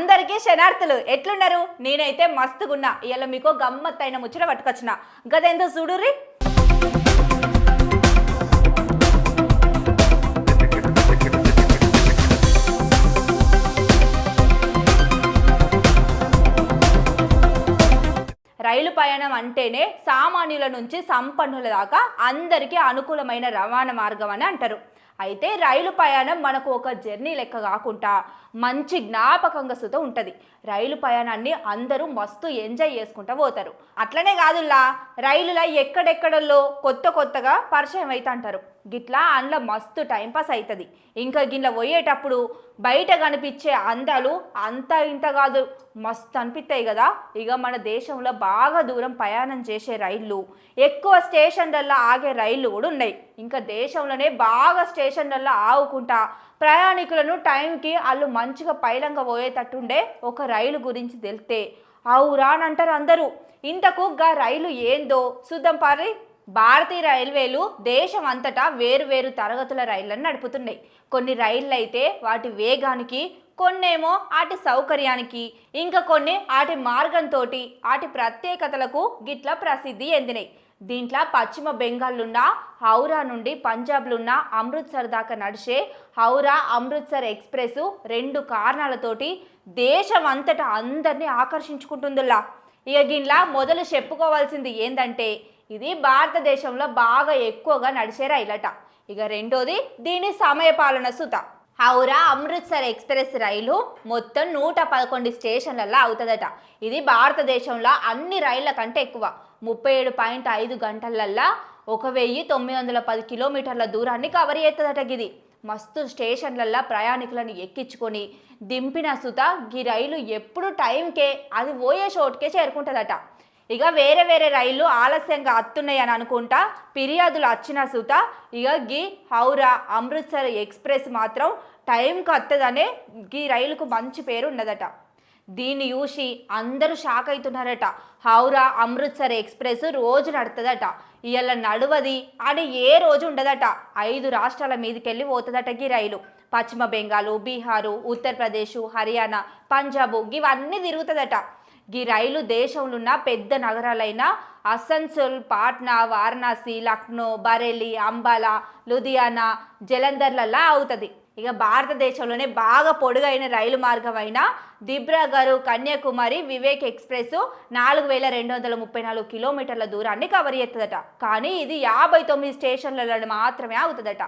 అందరికీ శనార్థులు ఎట్లున్నారు? నేనైతే మస్తుగున్నా. ఇవాళ మీకు గమ్మత్తైన ముచ్చట పట్టుకొచ్చిన. గదెందో చూడుర్రి. రైలు ప్రయాణం అంటేనే సామాన్యుల నుంచి సంపన్నుల దాకా అందరికీ అనుకూలమైన రవాణా మార్గం అని అంటారు. అయితే రైలు ప్రయాణం మనకు ఒక జర్నీ లెక్క కాకుండా మంచి జ్ఞాపకంగా సుత ఉంటుంది. రైలు ప్రయాణాన్ని అందరూ మస్తు ఎంజాయ్ చేసుకుంటూ పోతారు. అట్లనే కాదుల్లా రైలులా ఎక్కడెక్కడల్లో కొత్త కొత్తగా పరిచయం అవుతా అంటారు గిట్లా అందులో మస్తు టైంపాస్ అవుతుంది ఇంకా గిట్ల పోయేటప్పుడు బయట కనిపించే అందాలు అంత ఇంత కాదు. మస్తు అనిపిస్తాయి కదా. ఇక మన దేశంలో బాగా దూరం ప్రయాణం చేసే రైళ్ళు. ఎక్కువ స్టేషన్లలో ఆగే రైళ్ళు కూడా ఉన్నాయి. ఇంకా దేశంలోనే బాగా స్టేషన్లలో ఆగుకుంటా. ప్రయాణికులను టైంకి వాళ్ళు మంచిగా పైలంగా పోయేటట్టుండే ఒక రైలు గురించి తెలితే. అవురా అని అంటారు అందరూ. ఇంతకు గా రైలు ఏందో? చూద్దాం పారి భారతీయ రైల్వేలు దేశం అంతటా వేరు వేరు తరగతుల రైళ్ళను నడుపుతున్నాయి. కొన్ని రైళ్ళు అయితే వాటి వేగానికి కొన్నేమో వాటి సౌకర్యానికి ఇంకా కొన్ని వాటి మార్గంతో వాటి ప్రత్యేకతలకు గిట్ల ప్రసిద్ధి చెందినాయి దీంట్లో పశ్చిమ బెంగాల్లున్న హౌరా నుండి పంజాబ్లున్న అమృత్సర్ దాకా నడిచే హౌరా అమృత్సర్ ఎక్స్ప్రెస్ రెండు కారణాలతోటి దేశం అంతటా అందరినీ ఆకర్షించుకుంటుందిలా. ఇక గిన్లా మొదలు చెప్పుకోవాల్సింది ఏంటంటే ఇది భారతదేశంలో బాగా ఎక్కువగా నడిచే రైలట ఇక రెండోది దీని సమయపాలన సుత. హౌరా అమృత్సర్ ఎక్స్ప్రెస్ రైలు మొత్తం నూట పదకొండు స్టేషన్లలో అవుతుందట. ఇది భారతదేశంలో అన్ని రైళ్ళ కంటే ఎక్కువ. ముప్పై ఏడు పాయింట్ ఐదు గంటలల్లా ఒక వెయ్యి తొమ్మిది వందల పది కిలోమీటర్ల దూరాన్ని కవర్ చేస్తుందట గిది. మస్తు స్టేషన్లల్లో ప్రయాణికులను ఎక్కించుకొని దింపిన సుత ఈ రైలు ఎప్పుడు టైంకే అది పోయే చోటుకే చేరుకుంటుందట. ఇక వేరే వేరే రైళ్ళు ఆలస్యంగా అత్తున్నాయి అని అనుకుంటా ఫిర్యాదులు వచ్చిన సుత ఇక గీ హౌరా అమృత్సర్ ఎక్స్ప్రెస్ మాత్రం టైంకి వస్తుందనే గీ రైలుకు మంచి పేరు ఉన్నదట. దీన్ని చూసి అందరూ షాక్ అవుతున్నారట హౌరా అమృత్సర్ ఎక్స్ప్రెస్ రోజు నడుతుందట. ఇవాళ నడవది అని ఏ రోజు ఉండదట. ఐదు రాష్ట్రాల మీదకెళ్ళి పోతుందట గీ రైలు. పశ్చిమ బెంగాల్ బీహారు ఉత్తరప్రదేశ్ హర్యానా పంజాబ్ ఇవన్నీ తిరుగుతుందట. ఈ రైలు దేశంలో ఉన్న పెద్ద నగరాలైన? అసన్సోల్ పాట్నా వారణాసి లక్నో బరేలి అంబాలా లుధియానా జలంధర్లలా అవుతుంది. ఇక భారతదేశంలోనే బాగా పొడుగైన రైలు మార్గం అయిన దిబ్రాగరు కన్యాకుమారి వివేక్ ఎక్స్ప్రెస్ నాలుగు వేల రెండు వందల ముప్పై నాలుగు కిలోమీటర్ల దూరాన్ని కవర్ చేస్తుందట. కానీ ఇది యాభై తొమ్మిది స్టేషన్లలో మాత్రమే అవుతుందట.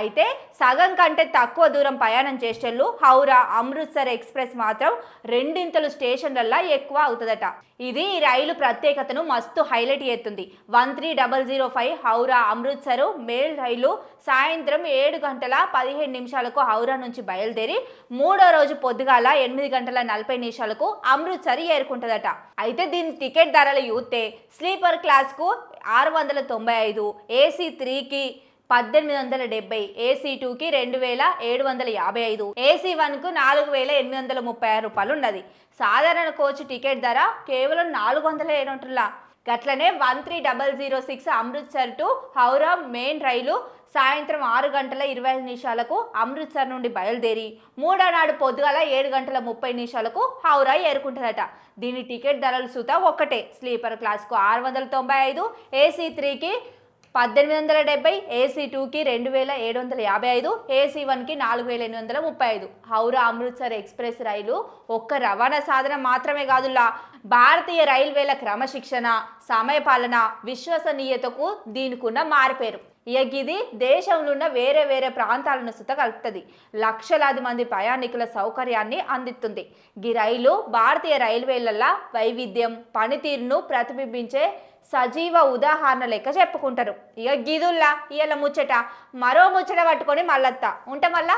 అయితే సగం కంటే తక్కువ దూరం ప్రయాణం చేసేళ్ళు హౌరా అమృత్సర్ ఎక్స్ప్రెస్ మాత్రం రెండింతలు స్టేషన్లలో ఎక్కువ అవుతుందట. ఇది ఈ రైలు ప్రత్యేకతను మస్తు హైలైట్ చేస్తుంది. One three double zero five Howrah Amritsar mail రైలు సాయంత్రం ఏడు గంటల పదిహేను నిమిషాలకు హౌరా నుంచి బయలుదేరి మూడో రోజు పొద్దుగాల ఎనిమిది గంటల నలభై నిమిషాలకు అమృత్సర్ ఏరుకుంటుందట. అయితే దీని టికెట్ ధరలు చూస్తే స్లీపర్ క్లాస్కు ఆరు వందల తొంభై ఐదు ఏసీ త్రీకి పద్దెనిమిది వందల డెబ్బై ఏసీ టూకి రెండు వేల ఏడు వందల యాభై ఐదు ఏసీ వన్కు నాలుగు వేల ఎనిమిది వందల ముప్పై ఆరు రూపాయలు ఉన్నది సాధారణ కోచ్ టికెట్ ధర కేవలం నాలుగు వందల ఏడుంటులా గట్లనే one three double zero six Amritsar to Howrah mail రైలు సాయంత్రం ఆరు గంటల ఇరవై ఐదు నిమిషాలకు అమృత్సర్ నుండి బయలుదేరి మూడో నాడు పొద్దుగాల ఏడు గంటల ముప్పై నిమిషాలకు హౌరా ఏరుకుంటుందట. దీని టికెట్ ధరలు సుత ఒక్కటే. స్లీపర్ క్లాస్కు ఆరు వందల తొంభై ఐదు ఏసీ త్రీకి పద్దెనిమిది వందల డెబ్బై ఏసీ టూకి రెండు వేల ఏడు వందల యాభై ఐదు ఏసీ వన్కి నాలుగు వేల ఎనిమిది వందల ముప్పై ఐదు. హౌరా అమృత్సర్ ఎక్స్ప్రెస్ రైలు ఒక్క రవాణా సాధనం మాత్రమే కాదులా భారతీయ రైల్వేల క్రమశిక్షణ సమయపాలన విశ్వసనీయతకు దీనికున్న మారిపేరు. ఇక ఇది దేశంలో ఉన్న వేరే వేరే ప్రాంతాలను సుత కలుపుతుంది లక్షలాది మంది ప్రయాణికుల సౌకర్యాన్ని అందిస్తుంది. ఈ రైలు భారతీయ రైల్వేలల్లో వైవిధ్యం పనితీరును ప్రతిబింబించే సజీవ ఉదాహరణ లెక్క చెప్పుకుంటారు. ఇక గిదుల్లా ఇయల ముచ్చట మరో ముచ్చట పట్టుకొని మళ్ళత్తా ఉంటే మళ్ళా